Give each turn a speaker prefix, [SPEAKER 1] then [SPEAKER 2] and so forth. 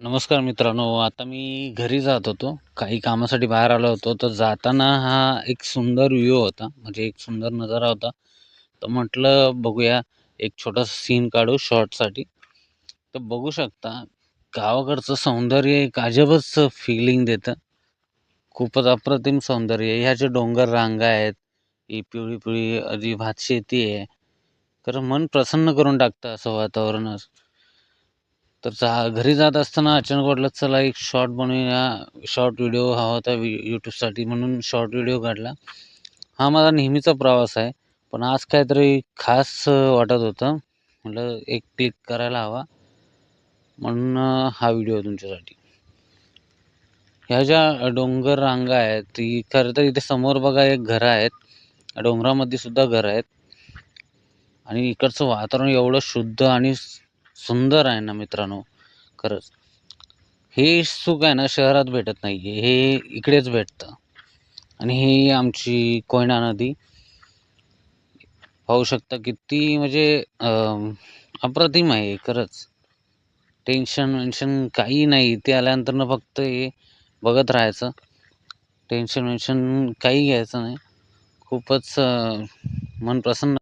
[SPEAKER 1] नमस्कार मित्रांनो आता मी घरी जात होतो. काही कामासाठी बाहेर आलो होतो. तर जाताना हा एक सुंदर व्ह्यू होता. म्हणजे एक सुंदर नजारा होता. तर म्हटलं बघूया एक छोटासा सीन काढू शॉर्टसाठी तर बघू शकता गावाकडचं सौंदर्य एक अजबच फिलिंग देतं. खूपच अप्रतिम सौंदर्य. ह्याचे ह्या डोंगर रांगा आहेत. ही पिवळी पिवळी जी भात शेती आहे. तर मन प्रसन्न करून टाकतं असं वातावरणच तर जा घरी जात असताना अचानक वाटलं चला एक शॉर्ट बनवूया. शॉर्ट व्हिडिओ हा होता यूट्यूबसाठी म्हणून शॉर्ट व्हिडिओ काढला. हा माझा नेहमीचा प्रवास आहे. पण आज काहीतरी खास वाटत होतं. म्हटलं एक क्लिक करायला हवा. म्हणून हा व्हिडिओ तुमच्यासाठी. ह्या ज्या डोंगर रांगा आहेत ती खरं तर इथे समोर बघा एक घरं आहेत. डोंगरामध्ये सुद्धा घरं आहेत. आणि इकडचं वातावरण एवढं शुद्ध आणि सुंदर आहे ना मित्रांनो खरंच. हे सुख आहे ना शहरात भेटत नाही आहे हे इकडेच भेटतं. आणि ही आमची कोयना नदी पाहू शकता किती म्हणजे अप्रतिम आहे खरंच. टेन्शन वेन्शन काही नाही इथे आल्यानंतर फक्त हे बघत राहायचं. टेन्शन वेन्शन काही घ्यायचं नाही. खूपच मन प्रसन्न